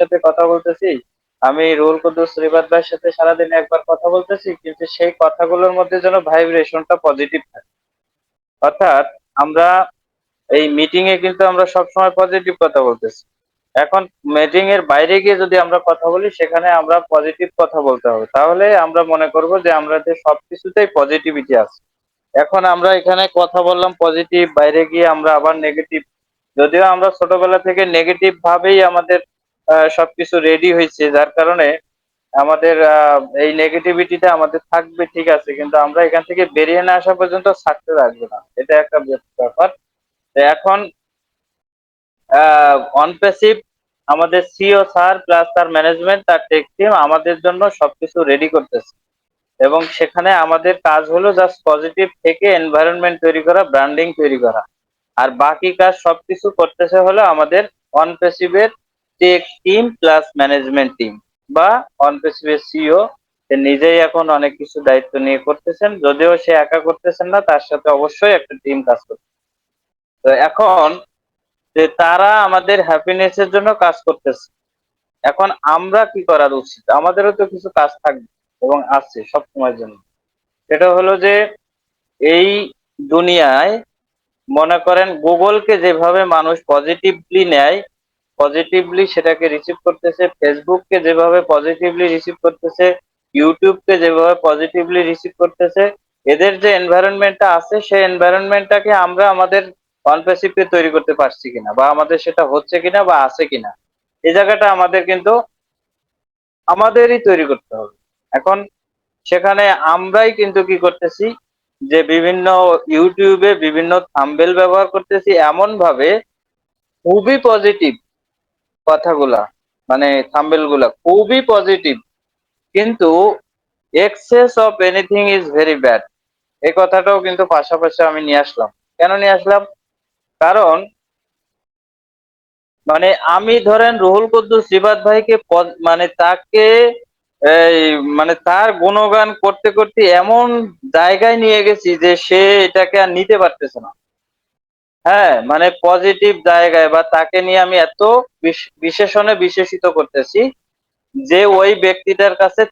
সাথে কথা বলতেছি। আমি রুহুল কুদ্দুস, রিবাদ ভাইয়ের সাথে সারাদিন একবার কথা বলতেছি, কিন্তু সেই কথাগুলোর মধ্যে যেন ভাইব্রেশনটা পজিটিভ থাকে। অর্থাৎ আমরা এই মিটিং এ কিন্তু আমরা সবসময় পজিটিভ কথা বলতেছি। এখন মিটিং এর বাইরে গিয়ে যদি আমরা কথা বলি, সেখানে আমরা পজিটিভ কথা বলতে হবে। তাহলে আমরা মনে করব যে আমরা যে সবকিছুতেই পজিটিভিটি আছে। এখন আমরা এখানে কথা বললাম পজিটিভ বাইরে গিয়ে আমরা আবার নেগেটিভ যদিও আমরা ছোটবেলা থেকে নেগেটিভ ভাবেই আমাদের সবকিছু রেডি হয়েছে, যার কারণে আমাদের এই নেগেটিভিটিটা আমাদের থাকবে, ঠিক আছে, কিন্তু আমরা এখান থেকে বেরিয়ে না আসা পর্যন্ত থাকতে রাখব না। এটা একটা ব্যাপার। এখন অনপ্যাসিভ আমাদের সিও স্যার প্লাস তার ম্যানেজমেন্ট তার টেক টিম আমাদের জন্য সবকিছু রেডি করতেছে। এবং সেখানে আমাদের কাজ হলো জাস্ট পজিটিভ থেকে এনভায়রনমেন্ট তৈরি করা ব্র্যান্ডিং তৈরি করা। আর বাকি কাজ সবকিছু করতেছে হলো আমাদের অনপ্যাসিভের tech team plus management team বা অনপ্যাসিভের সিও নিজেই এখন অনেক কিছু দায়িত্ব নিয়ে করতেছেন, যদিও সে একা করতেছেন না, তার সাথে অবশ্যই একটা টিম কাজ করছে তো এখন যে তারা আমাদের হ্যাপিনেস এর জন্য কাজ করতেছে, এখন আমরা কি করার উচিত? আমাদেরও তো কিছু কাজ থাকবে এবং আছে সব সময়ের জন্য। সেটা হলো যে এই দুনিয়ায় মনে করেন গুগলকে যেভাবে মানুষ পজিটিভলি নেয় পজিটিভলি সেটাকে রিসিভ করতেছে ফেসবুককে যেভাবে পজিটিভলি রিসিভ করতেছে ইউটিউবকে যেভাবে পজিটিভলি রিসিভ করতেছে, এদের যে এনভায়রনমেন্টটা আছে, সেই এনভায়রনমেন্টটাকে আমরা আমাদের কনপ্যাসিভকে তৈরি করতে পারছি কিনা, বা আমাদের সেটা হচ্ছে কিনা, বা আছে কিনা, এই জায়গাটা আমাদের কিন্তু আমাদেরই তৈরি করতে হবে। এখন সেখানে আমরাই কিন্তু কি করতেছি, যে বিভিন্ন ইউটিউবে বিভিন্ন থাম্বেল ব্যবহার করতেছি এমন ভাবে খুবই পজিটিভ কথাগুলা মানে থাম্বেলগুলা খুবই পজিটিভ কিন্তু excess of anything is very bad এই কথাটাও কিন্তু পাশাপাশি আমি নিয়ে আসলাম। কেন নিয়ে আসলাম? কারণ মানে আমি ধরেন রুহুল কুদ্দুস রিবাদ ভাইকে মানে তাকে মানে তার গুণগান করতে করতে এমন জায়গায় নিয়ে গেছি যে সে এটাকে আর নিতে পারতেছে না। হ্যাঁ মানে পজিটিভ জায়গায় বা তাকে নিয়ে আমি এত বিশ- বিশেষণে বিশেষিত করতেছি যে ওই ব্যক্তিটার কাছে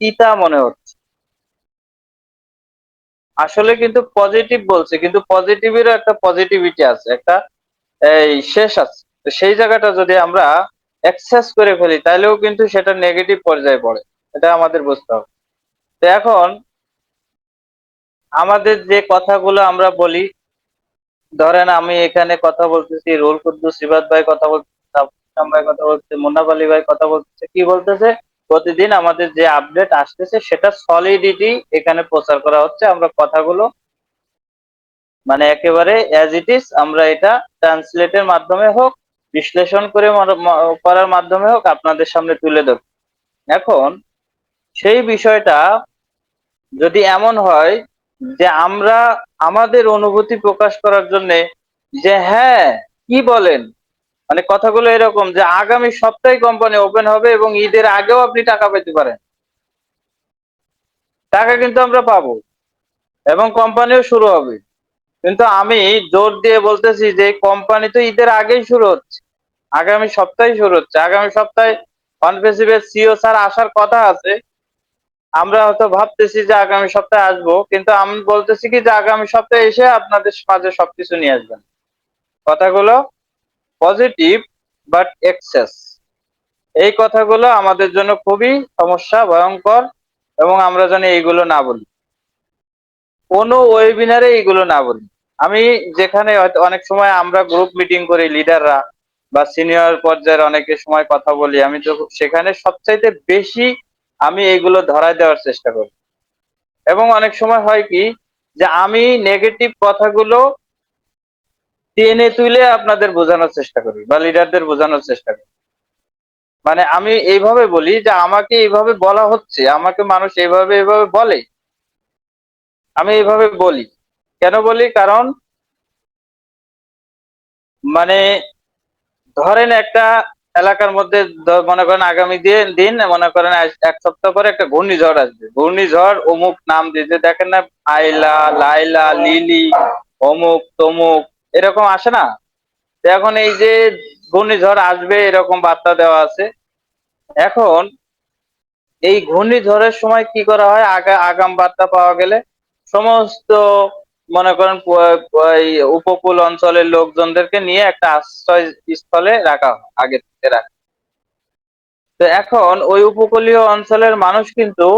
তিতা মনে হচ্ছে। আসলে কিন্তু পজিটিভ বলছে, কিন্তু পজিটিভেরও একটা পজিটিভিটি আছে, একটা, এই শেষ আছে। তো সেই জায়গাটা যদি আমরা অ্যাক্সেস করে ফেলি, তাহলেও কিন্তু সেটা নেগেটিভ পর্যায়ে পড়ে। এটা আমাদের বুঝতে হবে। তো এখন আমাদের যে কথাগুলো আমরা বলি ধরেন আমি এখানে কথা বলতেছি রোল কুদ্দুস সিবাদ ভাই কথা বলতেছে ভাই কথা বলছে মুন্নাফ আলী ভাই কথা বলতেছে। কি বলতেছে? প্রতিদিন আমাদের যে আপডেট আসতেছে, সেটা সলিডিটি এখানে প্রচার করা হচ্ছে। আমরা কথাগুলো মানে একেবারে অ্যাজ ইট ইজ আমরা এটা ট্রান্সলেটের মাধ্যমে হোক, বিশ্লেষণ করে করার মাধ্যমে হোক, আপনাদের সামনে তুলে ধর এখন সেই বিষয়টা যদি এমন হয় যে আমরা আমাদের অনুভূতি প্রকাশ করার জন্য যে হ্যাঁ কি বলেন? মানে কথাগুলো এরকম যে আগামী সপ্তাহে কোম্পানি ওপেন হবে এবং ঈদের আগেও আপনি টাকা পেতে পারেন। টাকা কিন্তু আমরা পাবো এবং কোম্পানিও শুরু হবে। কিন্তু আমি জোর দিয়ে বলতেছি যে কোম্পানি তো ঈদের আগেই শুরু হচ্ছে, আগামী সপ্তাহে শুরু হচ্ছে। আগামী সপ্তাহে কনফেসিভের সিও স্যার আসার কথা আছে আমরা হয়তো ভাবতেছি যে আগামী সপ্তাহে আসব, কিন্তু আমি বলতেছি কি যে আগামী সপ্তাহে এসে আপনাদের মাঝে সবকিছু নিয়ে আসবেন। কথাগুলো পজিটিভ বাট এক্সেস এই কথাগুলো আমাদের জন্য খুবই সমস্যা, ভয়ঙ্কর, এবং আমরা যেন এইগুলো না বলি। কোনো ওয়েবিনারে এইগুলো না বলি। আমি যেখানে অনেক সময় আমরা গ্রুপ মিটিং করি লিডাররা বা সিনিয়র পর্যায়ের অনেকের সময় কথা বলি, আমি তো সেখানে সবচাইতে বেশি আমি এইগুলো ধরায় দেওয়ার চেষ্টা করি। এবং অনেক সময় হয় কি যে আমি নেগেটিভ কথাগুলো টেনে তুলে আপনাদের বোঝানোর চেষ্টা করি বা লিডারদের বোঝানোর চেষ্টা করি। মানে আমি এইভাবে বলি যে আমাকে এইভাবে বলা হচ্ছে, আমাকে মানুষ এইভাবে এইভাবে বলে। আমি এইভাবে বলি। কেন বলি? কারণ মানে ধরেন একটা এলাকার মধ্যে মনে করেন আগামী দিন দিন মনে করেন এক সপ্তাহ পরে একটা ঘূর্ণিঝড় আসবে। ঘূর্ণিঝড় অমুক নাম দিয়েছে। দেখেন না, আইলা, লাইলা, লিলি, অমুক, তমুক, এরকম আসে না? এখন এই যে ঘূর্ণিঝড় আসবে এরকম বার্তা দেওয়া আছে। এখন এই ঘূর্ণিঝড়ের সময় কি করা হয়? আগা আগাম বার্তা পাওয়া গেলে সমস্ত মনে করেন উপকূল অঞ্চলের লোকজনদেরকে নিয়ে একটা আশ্রয় স্থলে রাখা আগে থেকে রাখা তো এখন ওই উপকূলীয় অঞ্চলের মানুষ কিন্তু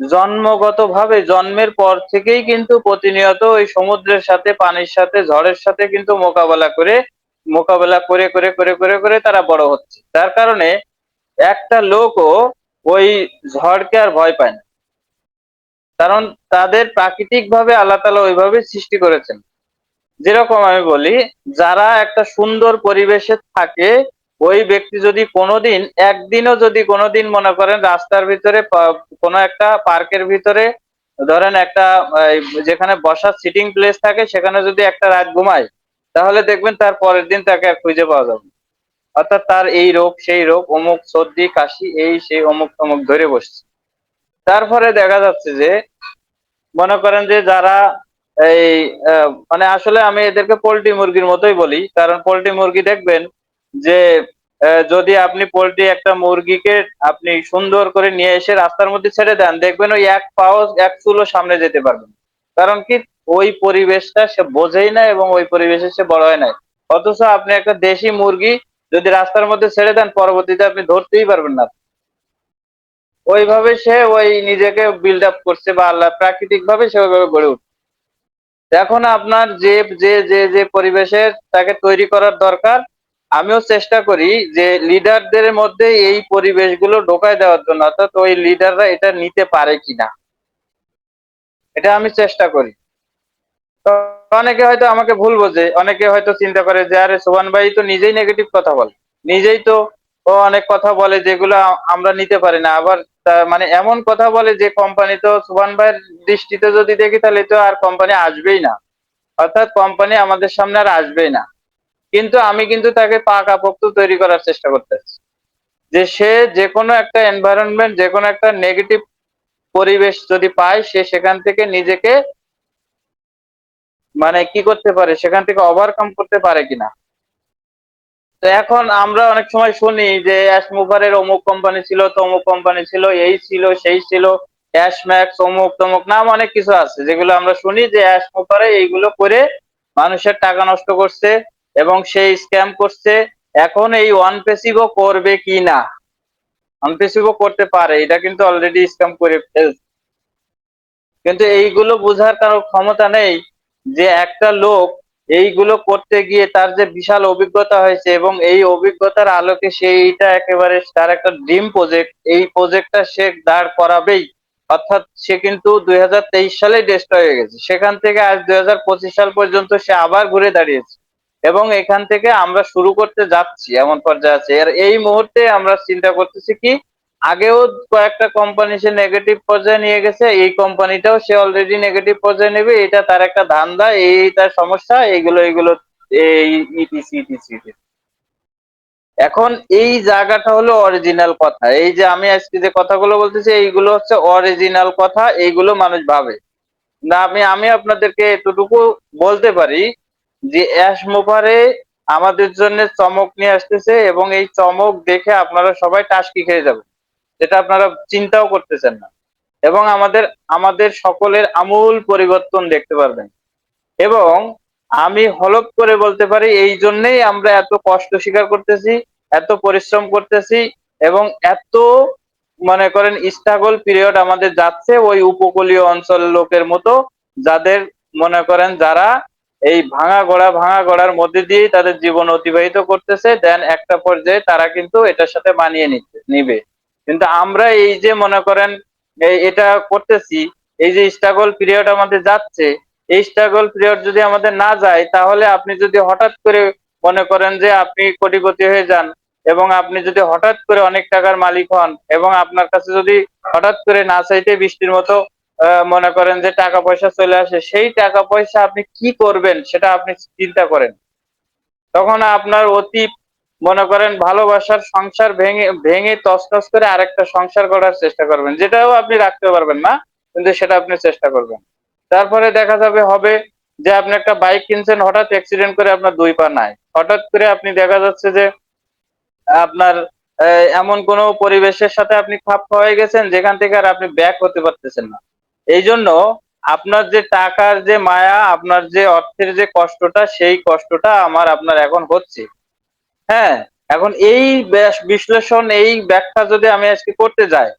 জন্মগতভাবে জন্মের পর থেকেই কিন্তু প্রতিনিয়ত ওই সমুদ্রের সাথে, পানির সাথে, ঝড়ের সাথে কিন্তু মোকাবেলা করে মোকাবেলা করে করে করে করে করে তারা বড় হচ্ছে। তার কারণে একটা লোকও ওই ঝড়কে আর ভয় পায় না। কারণ তাদের প্রাকৃতিক ভাবে আল্লাহ তালা ওইভাবে সৃষ্টি করেছেন। যেরকম আমি বলি, যারা একটা সুন্দর পরিবেশে থাকে, ওই ব্যক্তি যদি কোনোদিন, একদিনও যদি কোনোদিন মনে করেন রাস্তার ভিতরে কোনো একটা পার্কের ভিতরে, ধরেন একটা যেখানে বসার সিটিং প্লেস থাকে, সেখানে যদি একটা রাত ঘুমায়, তাহলে দেখবেন তার পরের দিন তাকে আর খুঁজে পাওয়া যাবে অর্থাৎ তার এই রোগ, সেই রোগ, অমুক সর্দি, কাশি, এই, সেই অমুক তমুক ধরে বসছে। তারপরে দেখা যাচ্ছে যে, মনে করেন যে যারা এই মানে আসলে আমি এদেরকে পোল্ট্রি মুরগির মতোই বলি, কারণ পোল্ট্রি মুরগি দেখবেন যে যদি আপনি পোল্ট্রি একটা মুরগিকে আপনি সুন্দর করে নিয়ে এসে রাস্তার মধ্যে ছেড়ে দেন, দেখবেন ওই এক পাও, এক চুলো সামনে যেতে পারবেন কারণ কি, ওই পরিবেশটা সে বোঝেই না এবং ওই পরিবেশে সে বড় হয় নাই। অথচ আপনি একটা দেশি মুরগি যদি রাস্তার মধ্যে ছেড়ে দেন, পরবর্তীতে আপনি ধরতেই পারবেন না। ওইভাবে সে ওই নিজেকে বিল্ড আপ করছে বা আল্লাহ প্রাকৃতিক ভাবে সে ওইভাবে গড়ে উঠছে। এখন আপনার যে যে যে যে পরিবেশের তাকে তৈরি করার দরকার, আমিও চেষ্টা করি যে লিডারদের মধ্যে এই পরিবেশগুলো ঢোকায় দেওয়ার জন্য, অর্থাৎ ওই লিডাররা এটা নিতে পারে কিনা। এটা আমি চেষ্টা করি। অনেকে হয়তো আমাকে ভুল বোঝে, অনেকে হয়তো চিন্তা করে যে, আরে সোহান ভাই তো নিজেই নেগেটিভ কথা বলে। নিজেই তো ও অনেক কথা বলে যেগুলো আমরা নিতে পারি না। আবার তা- মানে এমন কথা বলে যে কোম্পানি তো সোহান ভাইয়ের দৃষ্টিতে যদি দেখি তাহলে তো আর কোম্পানি আসবেই না। অর্থাৎ কোম্পানি আমাদের সামনে আর আসবেই না। কিন্তু আমি কিন্তু তাকে পাকাপোক্ত তৈরি করার চেষ্টা করতেছি যে সে যে কোনো একটা এনভায়রনমেন্ট যে কোনো একটা নেগেটিভ পরিবেশ যদি পায়, সে সেখান থেকে নিজেকে মানে কি করতে পারে? সেখান থেকে ওভারকাম করতে পারে কিনা? তো এখন আমরা অনেক সময় শুনি যে অ্যাশ মুভারের অমুক কোম্পানি ছিল, তমুক কোম্পানি ছিল, এই ছিল, সেই ছিল অ্যাশ ম্যাক্স অমুক তমুক নাম অনেক কিছু আছে। যেগুলো আমরা শুনি যে অ্যাশ মুভারে এইগুলো করে মানুষের টাকা নষ্ট করছে এবং সেই স্ক্যাম করছে। এখন এই ওয়ান পেসিভও করবে কি না? ওয়ান পেসিভও করতে পারে, এটা কিন্তু অলরেডি স্ক্যাম করে ফেলছে। কিন্তু এইগুলো বোঝার কারও ক্ষমতা নেই যে একটা লোক এইগুলো করতে গিয়ে তার যে বিশাল অভিজ্ঞতা হয়েছে এবং এই অভিজ্ঞতার আলোকে সে এইটা একেবারে তার একটা ড্রিম প্রজেক্ট এই প্রজেক্টটা সে দাঁড় করাবেই। অর্থাৎ সে কিন্তু দুই হাজার তেইশ সালে ডেস্ট্রয় হয়ে গেছে। সেখান থেকে আজ দুই হাজার পঁচিশ সাল পর্যন্ত সে আবার ঘুরে দাঁড়িয়েছে। এবং এখান থেকে আমরা শুরু করতে যাচ্ছি, এমন পর্যায়ে আছে। আর এই মুহূর্তে আমরা চিন্তা করতেছি কি আগেও কয়েকটা কোম্পানি সে নেগেটিভ পর্যায়ে নিয়ে গেছে, এই কোম্পানিটাও সে অলরেডি নেগেটিভ পর্যায়ে নেবে, এটা তার একটা ধান্দা এই তার সমস্যা, এইগুলো ইটিসি এখন এই জায়গাটা হলো অরিজিনাল কথা। এই যে আমি আজকে যে কথাগুলো বলতেছি, এইগুলো হচ্ছে অরিজিনাল কথা, এইগুলো মানুষ ভাবে। না, আমি আমি আপনাদেরকে এতটুকু বলতে পারি যে অ্যাশ মুভারে আমাদের জন্য চমক নিয়ে আসতেছে এবং এই চমক দেখে আপনারা সবাই টাস্কি খেয়ে যাবেন। যেটা আপনারা চিন্তাও করতেছেন না। এবং আমাদের আমাদের সকলের আমূল পরিবর্তন দেখতে পারবেন। এবং আমি হলপ করে বলতে পারি, এই জন্যেই আমরা এত কষ্ট স্বীকার করতেছি, এত পরিশ্রম করতেছি, এবং এত, মনে করেন স্ট্রাগল পিরিয়ড আমাদের যাচ্ছে ওই উপকূলীয় অঞ্চল লোকের মতো, যাদের, মনে করেন, যারা এই ভাঙা গড়া, ভাঙা গড়ার মধ্যে দিয়ে তাদের জীবন অতিবাহিত করতেছে, দেন একটা পর্যায়ে তারা কিন্তু এটার সাথে মানিয়ে নিবে। কিন্তু আমরা এই যে মনে করেন এটা করতেছি, এই যে স্ট্রাগল পিরিয়ড আমাদের যাচ্ছে, এই স্ট্রাগল পিরিয়ড যদি আমাদের না যায়, তাহলে আপনি যদি হঠাৎ করে মনে করেন যে আপনি কোটিপতি হয়ে যান এবং আপনি যদি হঠাৎ করে অনেক টাকার মালিক হন এবং আপনার কাছে যদি হঠাৎ করে না চাইতে বৃষ্টির মতো মনে করেন যে টাকা পয়সা চলে আসে, সেই টাকা পয়সা আপনি কি করবেন সেটা আপনি চিন্তা করেন। তখন আপনার অতি মনে করেন ভালোবাসার সংসার ভেঙে ভেঙে তছনছ করে আরেকটা সংসার করার চেষ্টা করবেন। যেটাও আপনি রাখতে পারবেন না, কিন্তু সেটা আপনি চেষ্টা করবেন। তারপরে দেখা যাবে, হবে যে আপনি একটা বাইক কিনছেন, হঠাৎ অ্যাক্সিডেন্ট করে আপনার দুই পা নাই। হঠাৎ করে আপনি দেখা যাচ্ছে যে আপনার এমন কোনো পরিবেশের সাথে আপনি খাপ খাওয়াই গেছেন, যেখান থেকে আর আপনি ব্যাক হতে পারতেছেন না। এই জন্য আপনার যে টাকার যে মায়া, আপনার যে অর্থের যে কষ্টটা, সেই কষ্টটা আমার, আপনার এখন হচ্ছে। হ্যাঁ এখন এই বেশ- বিশ্লেষণ, এই ব্যাখ্যা যদি আমি আজকে করতে যাই,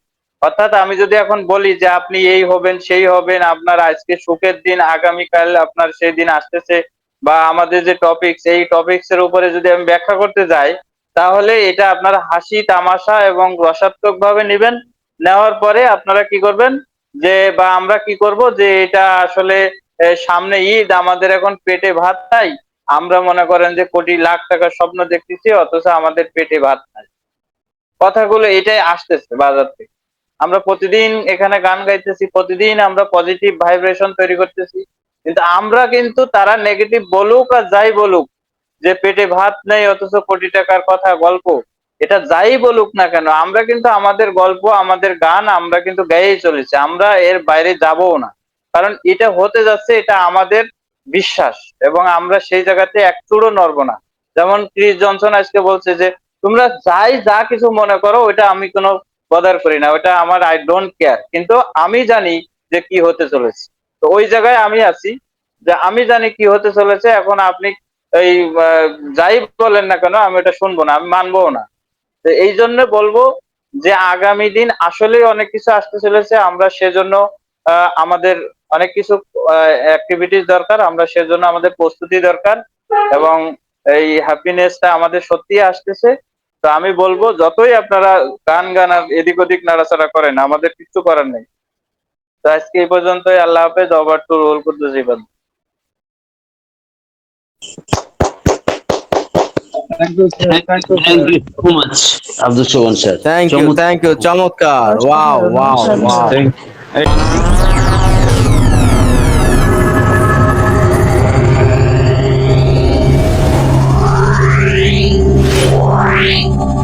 অর্থাৎ আমি যদি এখন বলি যে আপনি এই হবেন, সেই হবেন, আপনার আজকে সুখের দিন, আগামীকাল আপনার সেই দিন আসতেছে, বা আমাদের যে টপিকস এই টপিকস এর উপরে যদি আমি ব্যাখ্যা করতে যাই, তাহলে এটা আপনার হাসি, তামাশা এবং রসাত্মক ভাবে নেবেন। নেওয়ার পরে আপনারা কি করবেন? যে বা আমরা কি করব? যে এটা আসলে সামনে ঈদ, আমাদের এখন পেটে ভাত নাই আমরা মনে করেন যে কোটি লাখ টাকার স্বপ্ন দেখতেছি, অথচ আমাদের পেটে ভাত নাই। কথাগুলো এটাই আসতেছে বাজার থেকে। আমরা প্রতিদিন এখানে গান গাইতেছি, প্রতিদিন আমরা পজিটিভ ভাইব্রেশন তৈরি করতেছি। কিন্তু আমরা কিন্তু তারা নেগেটিভ বলুক আর যাই বলুক, যে পেটে ভাত নেই, অথচ কোটি টাকার কথা, গল্প, এটা যাই বলুক না কেন, আমরা কিন্তু আমাদের গল্প, আমাদের গান, আমরা কিন্তু গাইয়েই চলেছি। আমরা এর বাইরে যাবও না। কারণ এটা হতে যাচ্ছে, এটা আমাদের বিশ্বাস এবং আমরা সেই জায়গাতে এক চুড়ো নড়বো না। যেমন ক্রিস জনসন আজকে বলছে যে, তোমরা যাই, যা কিছু মনে করো ওটা আমি কোনো বদার করি না ওটা আমার আই ডোন্ট কেয়ার কিন্তু আমি জানি যে কি হতে চলেছে। তো ওই জায়গায় আমি আছি যে আমি জানি কি হতে চলেছে, এখন আপনি এই যাই বলেন না কেন, আমি ওটা শুনব না, আমি মানবো না। তো এই জন্য বলব যে আগামী দিন আসলেই অনেক কিছু আসতে চলেছে, আমরা সেজন্য আমাদের অনেক কিছু অ্যাক্টিভিটিস দরকার আমরা সেজন্য আমাদের প্রস্তুতি দরকার এবং এই হ্যাপিনেসটা আমাদের সত্যি আসতেছে। তো আমি বলব যতই আপনারা গান গান আর এদিক ওদিক নাড়াচাড়া করেন আমাদের কিছু করার নেই। তো আজকে এই পর্যন্তই আল্লাহ হাফেজ ওভার টু রোল করতে Thank you, sir. Thank Meow.